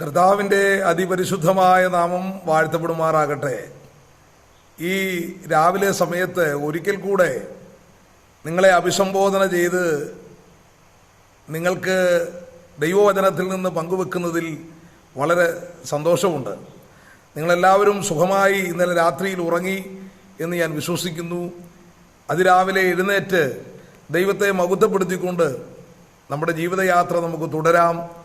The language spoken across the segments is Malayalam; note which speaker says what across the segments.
Speaker 1: കർത്താവിന്റെ അതിപരിശുദ്ധമായ നാമം വാഴ്ത്തപ്പെടുമാറാകട്ടെ. ഈ രാവിലെ സമയത്ത് ഒരിക്കൽ കൂടെ നിങ്ങളെ അഭിസംബോധന ചെയ്ത് നിങ്ങൾക്ക് ദൈവവചനത്തിൽ നിന്ന് പങ്കുവെക്കുന്നതിൽ വളരെ സന്തോഷമുണ്ട്. നിങ്ങളെല്ലാവരും സുഖമായി ഇന്നലെ രാത്രിയിൽ ഉറങ്ങി എന്ന് ഞാൻ വിശ്വസിക്കുന്നു. അതിരാവിലെ എഴുന്നേറ്റ് ദൈവത്തെ മകുത്തപ്പെടുത്തിക്കൊണ്ട് നമ്മുടെ ജീവിതയാത്ര നമുക്ക് തുടരാം.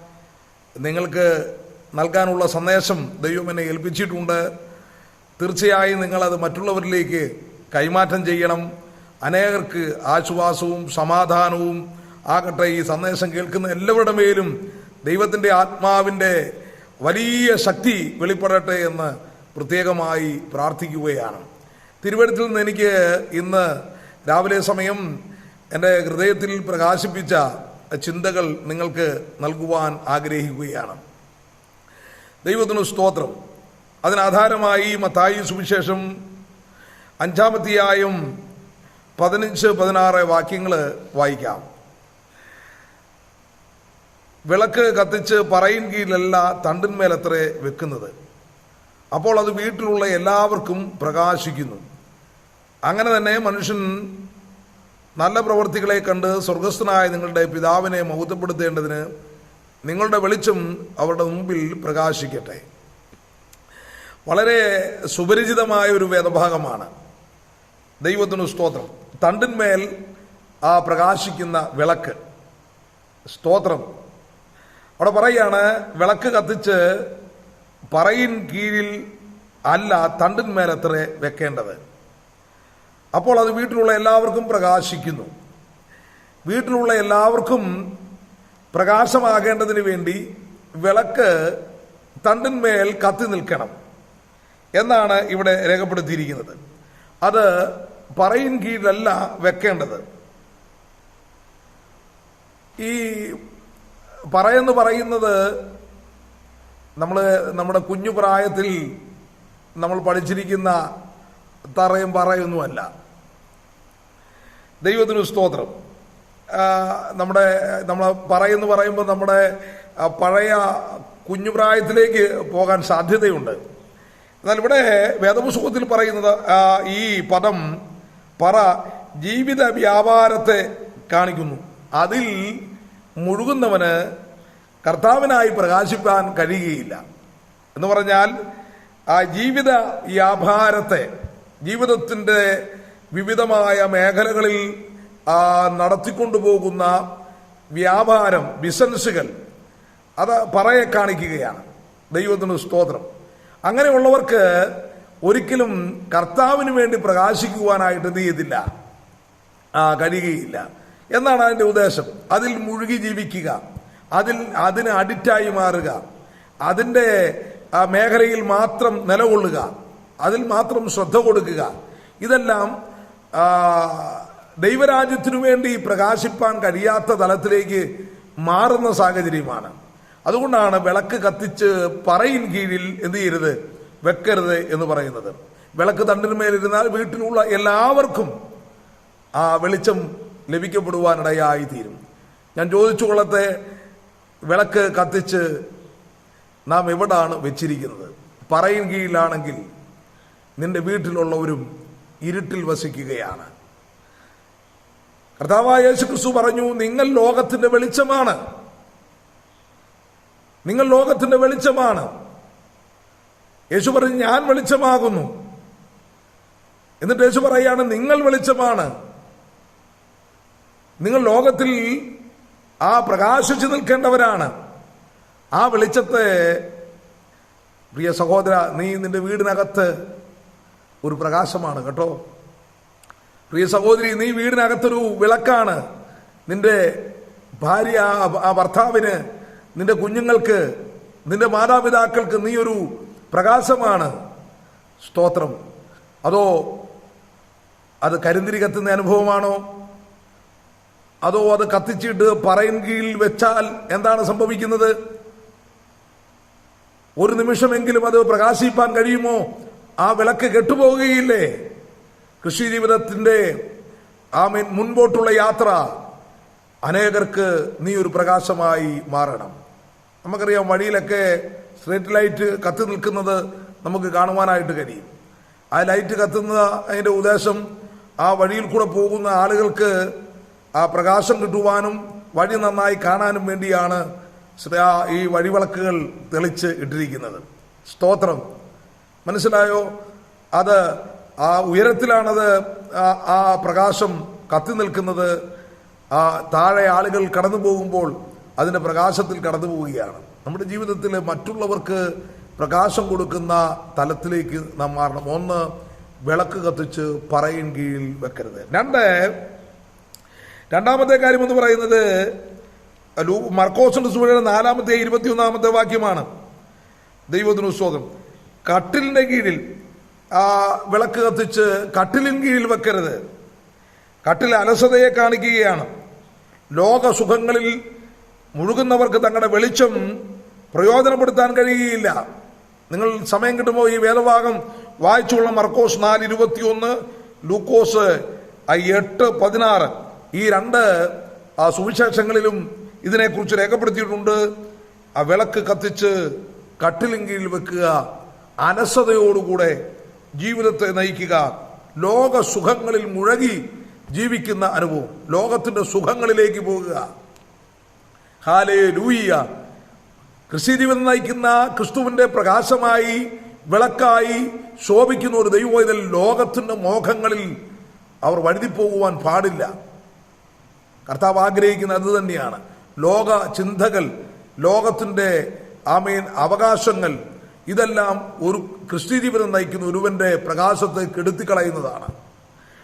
Speaker 1: നിങ്ങൾക്ക് നൽകാനുള്ള സന്ദേശം ദൈവം എന്നെ ഏൽപ്പിച്ചിട്ടുണ്ട്. തീർച്ചയായും നിങ്ങളത് മറ്റുള്ളവരിലേക്ക് കൈമാറ്റം ചെയ്യണം. അനേകർക്ക് ആശ്വാസവും സമാധാനവും ആകട്ടെ ഈ സന്ദേശം കേൾക്കുന്ന എല്ലാവരുടെ മേലും ദൈവത്തിന്റെ ആത്മാവിന്റെ വലിയ ശക്തി വെളിപ്പെടട്ടെ എന്ന് പ്രത്യേകമായി പ്രാർത്ഥിക്കുകയാണ്. തിരുവനന്തപുരത്തിൽ നിന്ന് എനിക്ക് ഇന്ന് രാവിലെ സമയം എന്റെ ഹൃദയത്തിൽ പ്രകാശിപ്പിച്ച ചിന്തകൾ നിങ്ങൾക്ക് നൽകുവാൻ ആഗ്രഹിക്കുകയാണ്. ദൈവത്തിനു സ്തോത്രം. അതിനാധാരമായി മത്തായി സുവിശേഷം അഞ്ചാമത്തെയായും പതിനഞ്ച് പതിനാറ് വാക്യങ്ങൾ വായിക്കാം. വിളക്ക് കത്തിച്ച് പറയിൻ കീഴിലല്ല തണ്ടിന്മേലത്രേ വെക്കുന്നത്. അപ്പോൾ അത് വീട്ടിലുള്ള എല്ലാവർക്കും പ്രകാശിക്കുന്നു. അങ്ങനെ തന്നെ മനുഷ്യൻ നല്ല പ്രവൃത്തികളെ കണ്ട് സ്വർഗസ്ഥനായ നിങ്ങളുടെ പിതാവിനെ മഹത്വപ്പെടുത്തേണ്ടതിന് നിങ്ങളുടെ വെളിച്ചം അവരുടെ മുമ്പിൽ പ്രകാശിക്കട്ടെ. വളരെ സുപരിചിതമായ ഒരു വേദഭാഗമാണ്. ദൈവത്തിനു സ്തോത്രം. തണ്ടിന്മേൽ ആ പ്രകാശിക്കുന്ന വിളക്ക്. സ്തോത്രം. അവിടെ പറയാണ് വിളക്ക് കത്തിച്ച് പറയിൻ കീഴിൽ അല്ല തണ്ടിന്മേലത്രേ വെക്കേണ്ടത്. അപ്പോൾ അത് വീട്ടിലുള്ള എല്ലാവർക്കും പ്രകാശിക്കുന്നു. വീട്ടിലുള്ള എല്ലാവർക്കും പ്രകാശമാകേണ്ടതിന് വേണ്ടി വിളക്ക് തണ്ടിന്മേൽ കത്തി നിൽക്കണം എന്നാണ് ഇവിടെ രേഖപ്പെടുത്തിയിരിക്കുന്നത്. അത് പറയിൻ കീഴിലല്ല വെക്കേണ്ടത്. ഈ പറയെന്ന് പറയുന്നത് നമ്മൾ നമ്മുടെ കുഞ്ഞു പ്രായത്തിൽ നമ്മൾ പഠിച്ചിരിക്കുന്ന തറയും പറയൊന്നുമല്ല. ദൈവത്തിന് സ്തോത്രം. നമ്മുടെ നമ്മൾ പറയുന്നു പറയുമ്പോൾ നമ്മുടെ പഴയ കുഞ്ഞുപ്രായത്തിലേക്ക് പോകാൻ സാധ്യതയുണ്ട്. എന്നാൽ ഇവിടെ വേദപുസ്തകത്തിൽ പറയുന്നത് ഈ പദം പറ ജീവിത വ്യാപാരത്തെ കാണിക്കുന്നു. അതിൽ മുഴുകുന്നവന് കർത്താവിനായി പ്രകാശിപ്പാൻ കഴിയുകയില്ല. എന്ന് പറഞ്ഞാൽ ആ ജീവിത വ്യാപാരത്തെ ജീവിതത്തിന്റെ വിവിധമായ മേഖലകളിൽ നടത്തിക്കൊണ്ടുപോകുന്ന വ്യാപാരം ബിസിനസ്സുകൾ അത് പറയെ കാണിക്കുകയാണ്. ദൈവത്തിന് സ്തോത്രം. അങ്ങനെയുള്ളവർക്ക് ഒരിക്കലും കർത്താവിന് വേണ്ടി പ്രകാശിക്കുവാനായിട്ട് എന്ത് ചെയ്തില്ല ആ കഴിയുകയില്ല. എന്നാണ് അതിന്റെ ഉദ്ദേശം. അതിൽ മുഴുകി ജീവിക്കുക. അതിൽ അതിന് അഡിക്റ്റായി മാറുക. അതിന്റെ മേഖലയിൽ മാത്രം നിലകൊള്ളുക. അതിൽ മാത്രം ശ്രദ്ധ കൊടുക്കുക. ഇതെല്ലാം ദൈവരാജ്യത്തിനു വേണ്ടി പ്രകാശിപ്പാൻ കഴിയാത്ത തലത്തിലേക്ക് മാറുന്ന സാഹചര്യമാണ്. അതുകൊണ്ടാണ് വിളക്ക് കത്തിച്ച് പറയിൻ കീഴിൽ എന്ത് ചെയ്യരുത്? വെക്കരുത് എന്ന് പറയുന്നത്. വിളക്ക് തണ്ടിന്മേലിരുന്നാൽ വീട്ടിലുള്ള എല്ലാവർക്കും ആ വെളിച്ചം ലഭിക്കപ്പെടുവാനിടയായി തീരും. ഞാൻ ചോദിച്ചു കൊള്ളത്തെ വിളക്ക് കത്തിച്ച് നാം എവിടാണ് വെച്ചിരിക്കുന്നത്? പറയിൻ കീഴിലാണെങ്കിൽ നിന്റെ വീട്ടിലുള്ളവരും ഇരുട്ടിൽ വസിക്കുകയാണ്. കർത്താവായ യേശു ക്രിസ്തു പറഞ്ഞു നിങ്ങൾ ലോകത്തിന്റെ വെളിച്ചമാണ്. നിങ്ങൾ ലോകത്തിന്റെ വെളിച്ചമാണ്. യേശു പറഞ്ഞു ഞാൻ വെളിച്ചമാകുന്നു. എന്നിട്ട് യേശു പറയാണ് നിങ്ങൾ വെളിച്ചമാണ്. നിങ്ങൾ ലോകത്തിൽ ആ പ്രകാശിച്ചു നിൽക്കേണ്ടവരാണ്. ആ വെളിച്ചത്തെ പ്രിയ സഹോദര നീ നിന്റെ വീടിനകത്ത് ഒരു പ്രകാശമാണ് കേട്ടോ? പ്രിയ സഹോദരി നീ വീടിനകത്തൊരു വിളക്കാണ്. നിന്റെ ഭാര്യ ആ- ഭർത്താവിന് നിന്റെ കുഞ്ഞുങ്ങൾക്ക് നിന്റെ മാതാപിതാക്കൾക്ക് നീ ഒരു പ്രകാശമാണ്. സ്തോത്രം. അതോ അത് കരിന്തിരി കത്തുന്ന അനുഭവമാണോ? അതോ അത് കത്തിച്ചിട്ട് പറയിൻ കീഴിൽ വെച്ചാൽ എന്താണ് സംഭവിക്കുന്നത്? ഒരു നിമിഷമെങ്കിലും അത് പ്രകാശിപ്പാൻ കഴിയുമോ? ആ വിളക്ക് കെട്ടുപോകുകയില്ലേ? കൃഷി ജീവിതത്തിന്റെ ആ മീൻ- മുൻപോട്ടുള്ള യാത്ര അനേകർക്ക് നീ ഒരു പ്രകാശമായി മാറണം. നമുക്കറിയാം വഴിയിലൊക്കെ സ്ട്രീറ്റ് ലൈറ്റ് കത്തി നിൽക്കുന്നത് നമുക്ക് കാണുവാനായിട്ട് കഴിയും. ആ ലൈറ്റ് കത്തുന്ന അതിന്റെ ഉദ്ദേശം ആ വഴിയിൽ കൂടെ പോകുന്ന ആളുകൾക്ക് ആ പ്രകാശം കിട്ടുവാനും വഴി നന്നായി കാണാനും വേണ്ടിയാണ് ഈ വഴിവിളക്കുകൾ തെളിച്ച് ഇട്ടിരിക്കുന്നത്. സ്തോത്രം. മനസ്സിലായോ? അത് ആ ഉയരത്തിലാണത് ആ- പ്രകാശം കത്തി നിൽക്കുന്നത്. ആ താഴെ ആളുകൾ കടന്നു പോകുമ്പോൾ അതിന്റെ പ്രകാശത്തിൽ കടന്നു പോവുകയാണ്. നമ്മുടെ ജീവിതത്തിൽ മറ്റുള്ളവർക്ക് പ്രകാശം കൊടുക്കുന്ന തലത്തിലേക്ക് നാം മാറണം. ഒന്ന് വിളക്ക് കത്തിച്ച് പറയിൻ കീഴിൽ വെക്കരുത്. രണ്ട് രണ്ടാമത്തെ കാര്യം എന്ന് പറയുന്നത് മർക്കോസിന്റെ സൂര്യയുടെ നാലാമത്തെ ഇരുപത്തിയൊന്നാമത്തെ വാക്യമാണ്. ദൈവത്തിന് സ്വാഗതം കട്ടിലിന്റെ കീഴിൽ ആ വിളക്ക് കത്തിച്ച് കട്ടിലിൻ കീഴിൽ വെക്കരുത്. കട്ടിൽ അലസതയെ കാണിക്കുകയാണ്. ലോക സുഖങ്ങളിൽ മുഴുകുന്നവർക്ക് തങ്ങളുടെ വെളിച്ചം പ്രയോജനപ്പെടുത്താൻ കഴിയുകയില്ല. നിങ്ങൾ സമയം കിട്ടുമ്പോൾ ഈ വേദഭാഗം വായിച്ചുള്ള മർക്കോസ് നാല് ഇരുപത്തിയൊന്ന് ലൂക്കോസ് എട്ട് പതിനാറ്. ഈ രണ്ട് സുവിശേഷങ്ങളിലും ഇതിനെക്കുറിച്ച് രേഖപ്പെടുത്തിയിട്ടുണ്ട്. ആ വിളക്ക് കത്തിച്ച് കട്ടിലിൻ കീഴിൽ വെക്കുക. അലസതയോടുകൂടെ ജീവിതത്തെ നയിക്കുക. ലോക സുഖങ്ങളിൽ മുഴകി ജീവിക്കുന്ന അനുഭവം. ലോകത്തിന്റെ സുഖങ്ങളിലേക്ക് പോകുക. ഹാലേ ലൂയ്യ ജീവിതം നയിക്കുന്ന ക്രിസ്തുവിന്റെ പ്രകാശമായി വിളക്കായി ശോഭിക്കുന്ന ഒരു ദൈവവേദൽ ലോകത്തിന്റെ മോഹങ്ങളിൽ അവർ വഴുതിപ്പോകുവാൻ പാടില്ല. കർത്താവ് ആഗ്രഹിക്കുന്ന അത് തന്നെയാണ്. ലോക ചിന്തകൾ ലോകത്തിന്റെ ആമീൻ അവകാശങ്ങൾ ഇതെല്ലാം ഒരു ക്രിസ്ത്യ ജീവിതം നയിക്കുന്ന ഒരുവന്റെ പ്രകാശത്തെ കെടുത്തിക്കളയുന്നതാണ്.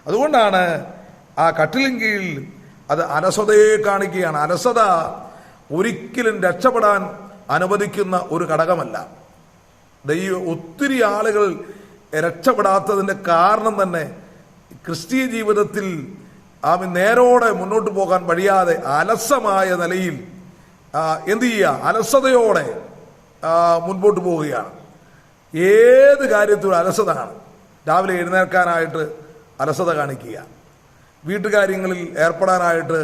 Speaker 1: അതുകൊണ്ടാണ് ആ കട്ടിലിൻ കീഴിൽ അത് അലസതയെ കാണിക്കുകയാണ്. അലസത ഒരിക്കലും രക്ഷപ്പെടാൻ അനുവദിക്കുന്ന ഒരു ഘടകമല്ല. ദൈവ ഒത്തിരി ആളുകൾ രക്ഷപ്പെടാത്തതിന്റെ കാരണം തന്നെ ക്രിസ്തീയ ജീവിതത്തിൽ ആമി നേരോടെ മുന്നോട്ട് പോകാൻ വഴിയാതെ അലസമായ നിലയിൽ എന്തു ചെയ്യുക? അലസതയോടെ ആ, മുൻപോട്ട് പോവുകയാണ്. ഏത് കാര്യത്തിലും അലസത കാണും രാവിലെ എഴുന്നേൽക്കാനായിട്ട് അലസത കാണിക്കുക. വീട്ടുകാര്യങ്ങളിൽ ഏർപ്പെടാനായിട്ട്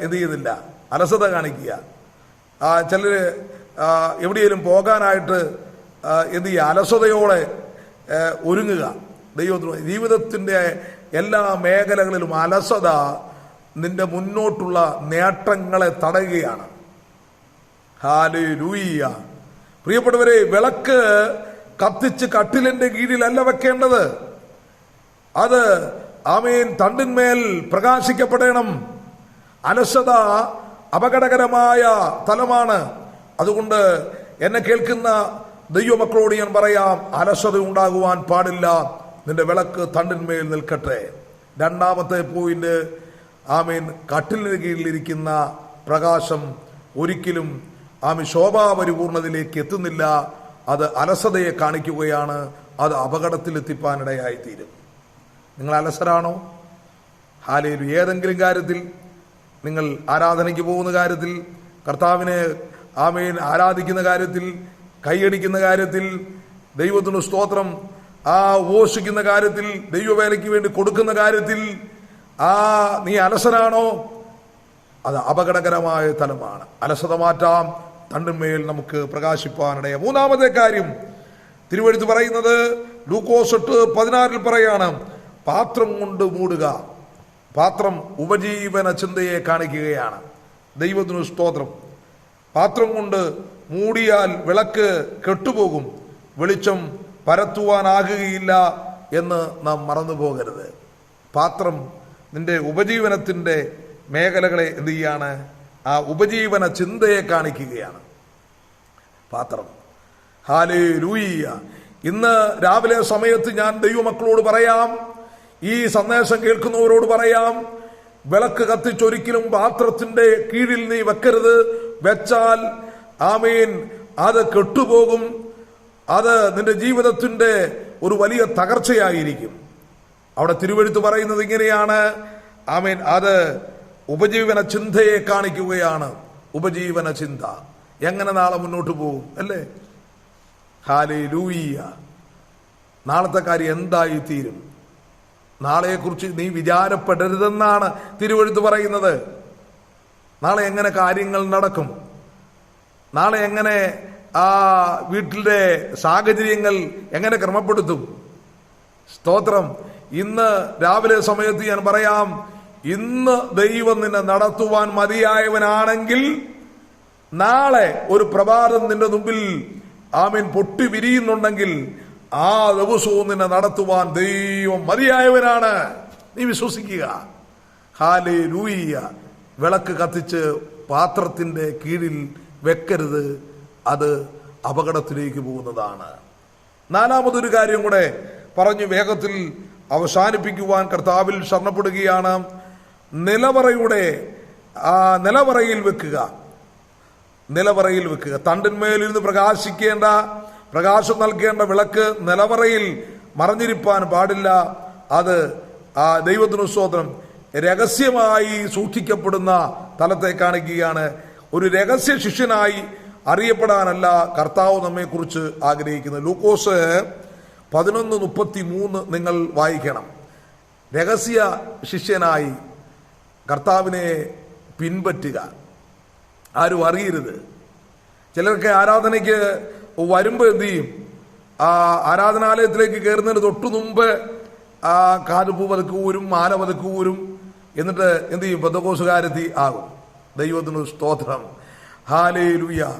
Speaker 1: എന്തു ചെയ്യുന്നില്ല. അലസത കാണിക്കുക. ചിലർ എവിടെയെങ്കിലും പോകാനായിട്ട് എന്ത് ചെയ്യുക അലസതയോടെ ഒരുങ്ങുക. ദൈവത്തിന് ജീവിതത്തിന്റെ എല്ലാ മേഖലകളിലും അലസത നിന്റെ മുന്നോട്ടുള്ള നേട്ടങ്ങളെ തടയുകയാണ്. ഹാലൂയ്യ പ്രിയപ്പെട്ടവരെ വിളക്ക് കത്തിച്ച് കട്ടിലിന്റെ കീഴിലല്ല വെക്കേണ്ടത്. അത് ആമീൻ തണ്ടിന്മേൽ പ്രകാശിക്കപ്പെടണം. അലസത അപകടകരമായ തലമാണ്. അതുകൊണ്ട് എന്നെ കേൾക്കുന്ന ദൈവമക്കളോട് ഞാൻ പറയാം അലസത ഉണ്ടാകുവാൻ പാടില്ല. നിന്റെ വിളക്ക് തണ്ടിന്മേൽ നിൽക്കട്ടെ. രണ്ടാമത്തെ പോയിന്റ് ആമീൻ കട്ടിലിന് കീഴിലിരിക്കുന്ന പ്രകാശം ഒരിക്കലും ആമി ശോഭാപരിപൂർണതയിലേക്ക് എത്തുന്നില്ല. അത് അലസതയെ കാണിക്കുകയാണ്. അത് അപകടത്തിലെത്തിപ്പാനിടയായിത്തീരും നിങ്ങൾ അലസരാണോ? ഹാലയിൽ ഏതെങ്കിലും കാര്യത്തിൽ നിങ്ങൾ ആരാധനയ്ക്ക് പോകുന്ന കാര്യത്തിൽ കർത്താവിനെ ആമേൻ ആരാധിക്കുന്ന കാര്യത്തിൽ കൈയടിക്കുന്ന കാര്യത്തിൽ ദൈവത്തിന് സ്തോത്രം ആ ഉപോഷിക്കുന്ന കാര്യത്തിൽ ദൈവവേലയ്ക്ക് വേണ്ടി കൊടുക്കുന്ന കാര്യത്തിൽ ആ നീ അലസനാണോ അത് അപകടകരമായ തലമാണ്. അലസത മാറ്റാം. തണ്ടിന്മേൽ നമുക്ക് പ്രകാശിപ്പാനിടയ. മൂന്നാമത്തെ കാര്യം തിരുവഴുത്ത് പറയുന്നത് ലൂക്കോസ് എട്ട് പതിനാറിൽ പറയാണ് പാത്രം കൊണ്ട് മൂടുക പാത്രം ഉപജീവന ചിന്തയെ കാണിക്കുകയാണ്. ദൈവത്തിനു സ്തോത്രം. പാത്രം കൊണ്ട് മൂടിയാൽ വിളക്ക് കെട്ടുപോകും വെളിച്ചം പരത്തുവാനാകുകയില്ല എന്ന് നാം മറന്നു പോകരുത്. പാത്രം നിന്റെ ഉപജീവനത്തിന്റെ മേഖലകളെ എന്ത് ചെയ്യാണ്? ആ ഉപജീവന ചിന്തയെ കാണിക്കുകയാണ്. പാത്രം. ഹാലേ ലൂയ്യ ഇന്ന് രാവിലെ സമയത്ത് ഞാൻ ദൈവമക്കളോട് പറയാം. ഈ സന്ദേശം കേൾക്കുന്നവരോട് പറയാം. വിളക്ക് കത്തിച്ചൊരിക്കലും പാത്രത്തിന്റെ കീഴിൽ നീ വെക്കരുത്. വെച്ചാൽ ആമീൻ അത് കെട്ടുപോകും. അത് നിന്റെ ജീവിതത്തിന്റെ ഒരു വലിയ തകർച്ചയായിരിക്കും. അവിടെ തിരുവഴുത്ത് പറയുന്നത് ഇങ്ങനെയാണ്. ആമീൻ അത് ഉപജീവന ചിന്തയെ കാണിക്കുകയാണ്. ഉപജീവന ചിന്ത. എങ്ങനെ നാളെ മുന്നോട്ട് പോകും അല്ലേ? ഹാലേ ലൂയ്യ നാളത്തെ കാര്യം എന്തായി തീരും നാളെക്കുറിച്ച് നീ വിചാരപ്പെടരുതെന്നാണ് തിരുവഴുത്ത് പറയുന്നത്. നാളെ എങ്ങനെ കാര്യങ്ങൾ നടക്കും? നാളെ എങ്ങനെ ആ വീട്ടിലെ സാഹചര്യങ്ങൾ എങ്ങനെ ക്രമപ്പെടുത്തും? സ്തോത്രം. ഇന്ന് രാവിലെ സമയത്ത് ഞാൻ പറയാം ഇന്ന് ദൈവം നിന്നെ നടത്തുവാൻ മതിയായവനാണെങ്കിൽ നാളെ ഒരു പ്രഭാതം നിന്റെ മുമ്പിൽ ആമീൻ പൊട്ടി വിരിയുന്നുണ്ടെങ്കിൽ ആ ദിവസവും നിന്നെ നടത്തുവാൻ ദൈവം മതിയായവനാണ്. നീ വിശ്വസിക്കുക. ഹാലേ ലൂയിയ വിളക്ക് കത്തിച്ച് പാത്രത്തിന്റെ കീഴിൽ വെക്കരുത്. അത് അപകടത്തിലേക്ക് പോകുന്നതാണ്. നാലാമതൊരു കാര്യം കൂടെ പറഞ്ഞു വേഗത്തിൽ അവസാനിപ്പിക്കുവാൻ കർത്താവിൽ ശരണപ്പെടുകയാണ്. നിലവറയുടെ നിലവറയിൽ വെക്കുക. നിലവറയിൽ വെക്കുക. തണ്ടിന്മേലിരുന്ന് പ്രകാശിക്കേണ്ട പ്രകാശം നൽകേണ്ട വിളക്ക് നിലവറയിൽ മറഞ്ഞിരിപ്പാൻ പാടില്ല. അത് ആ ദൈവത്തിനു സ്തോത്രം രഹസ്യമായി സൂക്ഷിക്കപ്പെടുന്ന തലത്തെ കാണിക്കുകയാണ്. ഒരു രഹസ്യ ശിഷ്യനായി അറിയപ്പെടാനല്ല കർത്താവ് നമ്മെക്കുറിച്ച് ആഗ്രഹിക്കുന്നത്. ലൂക്കോസ് പതിനൊന്ന് മുപ്പത്തി മൂന്ന് നിങ്ങൾ വായിക്കണം. രഹസ്യ ശിഷ്യനായി കർത്താവിനെ പിൻപറ്റുക. ആരും അറിയരുത്. ചിലർക്ക് ആരാധനയ്ക്ക് വരുമ്പോൾ എന്ത് ചെയ്യും? ആ ആരാധനാലയത്തിലേക്ക് കയറുന്നതിന് തൊട്ടു മുമ്പ് ആ കാതുപ്പൂ പതുക്കൂരും മാല പതുക്കൂരും എന്നിട്ട് എന്ത് ചെയ്യും? ബദ്ധകോശകാരത്തി ആകും. ദൈവത്തിന് സ്തോത്രം. ഹാലേ ലുയ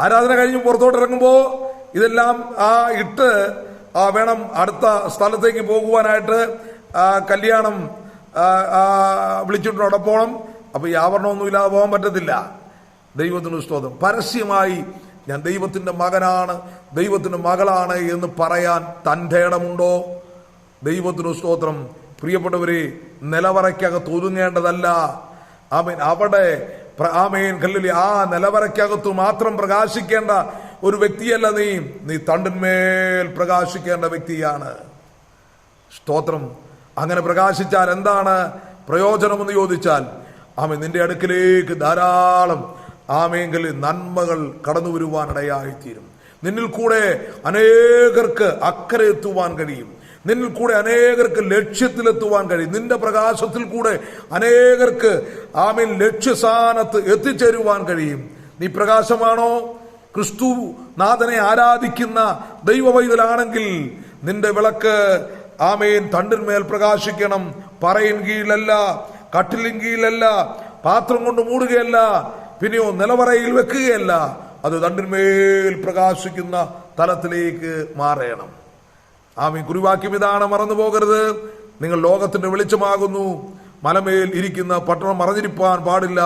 Speaker 1: ആരാധന കഴിഞ്ഞ് പുറത്തോട്ട് ഇറങ്ങുമ്പോൾ ഇതെല്ലാം ആ ഇട്ട് വേണം അടുത്ത സ്ഥലത്തേക്ക് പോകുവാനായിട്ട് കല്യാണം ആ, ആ, വിളിച്ചിട്ട് അവിടെ പോകണം അപ്പൊ ഈ ആവരണമൊന്നുമില്ലാതെ പോകാൻ പറ്റത്തില്ല. ദൈവത്തിന് സ്തോത്രം. പരസ്യമായി ഞാൻ ദൈവത്തിന്റെ മകനാണ് ദൈവത്തിന്റെ മകളാണ് എന്ന് പറയാൻ തന്റെ ഇടമുണ്ടോ? ദൈവത്തിന് സ്തോത്രം. പ്രിയപ്പെട്ടവരെ നിലവറയ്ക്കകത്ത് ഒതുങ്ങേണ്ടതല്ല. ആമീൻ. അവിടെ ആമേൻ കല്ലിൽ ആ നിലവറയ്ക്കകത്ത് മാത്രം പ്രകാശിക്കേണ്ട ഒരു വ്യക്തിയല്ല നീ. നീ തണ്ടിന്മേൽ പ്രകാശിക്കേണ്ട വ്യക്തിയാണ്. സ്തോത്രം. അങ്ങനെ പ്രകാശിച്ചാൽ എന്താണ് പ്രയോജനമെന്ന് ചോദിച്ചാൽ ആമേ നിന്റെ അടുക്കിലേക്ക് ധാരാളം ആമേങ്കിൽ നന്മകൾ കടന്നു വരുവാനിടയായിത്തീരും നിന്നിൽ കൂടെ അനേകർക്ക് അക്കരെ എത്തുവാൻ കഴിയും. നിന്നിൽ കൂടെ അനേകർക്ക് ലക്ഷ്യത്തിലെത്തുവാൻ കഴിയും. നിന്റെ പ്രകാശത്തിൽ കൂടെ അനേകർക്ക് ആമീൻ ലക്ഷ്യസ്ഥാനത്ത് എത്തിച്ചേരുവാൻ കഴിയും. നീ പ്രകാശമാണോ? ക്രിസ്തു നാഥനെ ആരാധിക്കുന്ന ദൈവവൈതലാണെങ്കിൽ നിന്റെ വിളക്ക് ആമേൻ തണ്ടിന്മേൽ പ്രകാശിക്കണം. പറയിൻ കീഴിലല്ല കട്ടിലിൻ കീഴിലല്ല പാത്രം കൊണ്ട് മൂടുകയല്ല പിന്നെയോ നിലവറയിൽ വെക്കുകയല്ല. അത് തണ്ടിന്മേൽ പ്രകാശിക്കുന്ന തലത്തിലേക്ക് മാറണം. ആമീൻ. കുറിവാക്യം ഇതാണ് മറന്നു പോകരുത്. നിങ്ങൾ ലോകത്തിന്റെ വെളിച്ചമാകുന്നു. മലമേൽ ഇരിക്കുന്ന പട്ടണം മറഞ്ഞിരിപ്പാൻ പാടില്ല.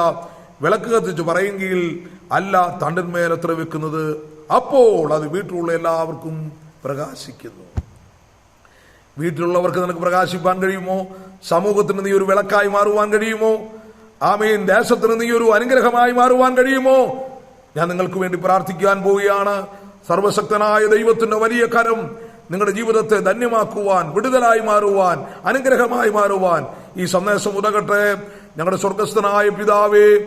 Speaker 1: വിളക്ക് കത്തിച്ച് പറയുമെങ്കിൽ അല്ല തണ്ടിന്മേൽ എത്ര വെക്കുന്നത്. അപ്പോൾ അത് വീട്ടിലുള്ള എല്ലാവർക്കും പ്രകാശിക്കുന്നു. വീട്ടിലുള്ളവർക്ക് നിനക്ക് പ്രകാശിപ്പാൻ കഴിയുമോ? സമൂഹത്തിന് നീ ഒരു വിളക്കായി മാറുവാൻ കഴിയുമോ? ആമേൻ. ദേശത്തിന് നീ ഒരു അനുഗ്രഹമായി മാറുവാൻ കഴിയുമോ? ഞാൻ നിങ്ങൾക്ക് വേണ്ടി പ്രാർത്ഥിക്കാൻ പോവുകയാണ്. സർവശക്തനായ ദൈവത്തിന്റെ വലിയ കരം നിങ്ങളുടെ ജീവിതത്തെ ധന്യമാക്കുവാൻ വിടുതലായി മാറുവാൻ അനുഗ്രഹമായി മാറുവാൻ ഈ സന്ദേശം ഉതകട്ടെ. ഞങ്ങളുടെ സ്വർഗസ്ഥനായ പിതാവേ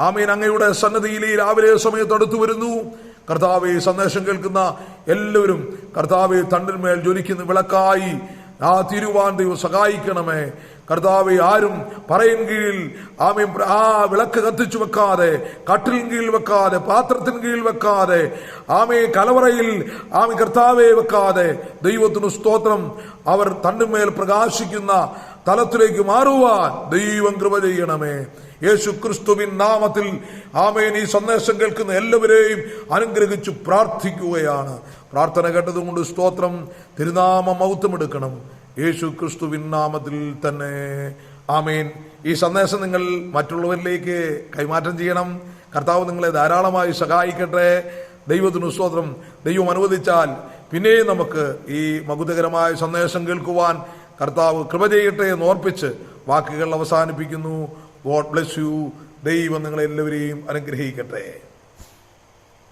Speaker 1: ആമീൻ. അങ്ങയുടെ സന്നദ്ധിയിൽ ഈ രാവിലെ സമയത്ത് അടുത്തു വരുന്നു. കർത്താവെ സന്ദേശം കേൾക്കുന്ന എല്ലാവരും കർത്താവ് തണ്ടിന്മേൽ ജ്വലിക്കുന്ന വിളക്കായി ആ തിരുവാൻ ദൈവം സഹായിക്കണമേ. കർത്താവ് ആരും പറയും കീഴിൽ ആമീൻ ആ വിളക്ക് കത്തിച്ചു വെക്കാതെ കട്ടിലിൻ കീഴിൽ വെക്കാതെ പാത്രത്തിന് കീഴിൽ വെക്കാതെ ആമേ കലവറയിൽ ആമി കർത്താവെ വെക്കാതെ ദൈവത്തിനു സ്തോത്രം അവർ തണ്ടുമേൽ പ്രകാശിക്കുന്ന തലത്തിലേക്ക് മാറുവാൻ ദൈവം കൃപ ചെയ്യണമേ. യേശു ക്രിസ്തുവിൻ നാമത്തിൽ ആമേൻ ഈ സന്ദേശം കേൾക്കുന്ന എല്ലാവരെയും അനുഗ്രഹിച്ചു പ്രാർത്ഥിക്കുകയാണ്. പ്രാർത്ഥന കേട്ടതുകൊണ്ട് സ്തോത്രം തിരുനാമ മൗത്തമെടുക്കണം യേശു ക്രിസ്തുവിൻ നാമത്തിൽ തന്നെ. ആമേൻ. ഈ സന്ദേശം നിങ്ങൾ മറ്റുള്ളവരിലേക്ക് കൈമാറ്റം ചെയ്യണം. കർത്താവ് നിങ്ങളെ ധാരാളമായി സഹായിക്കട്ടെ. ദൈവത്തിനു സ്തോത്രം. ദൈവം അനുവദിച്ചാൽ പിന്നെയും നമുക്ക് ഈ മകുതകരമായ സന്ദേശം കേൾക്കുവാൻ കർത്താവ് കൃപ ചെയ്യട്ടെ എന്ന് ഓർപ്പിച്ച് വാക്കുകൾ അവസാനിപ്പിക്കുന്നു. God bless you. ദൈവം നിങ്ങളെല്ലാവരെയും അനുഗ്രഹിക്കട്ടെ.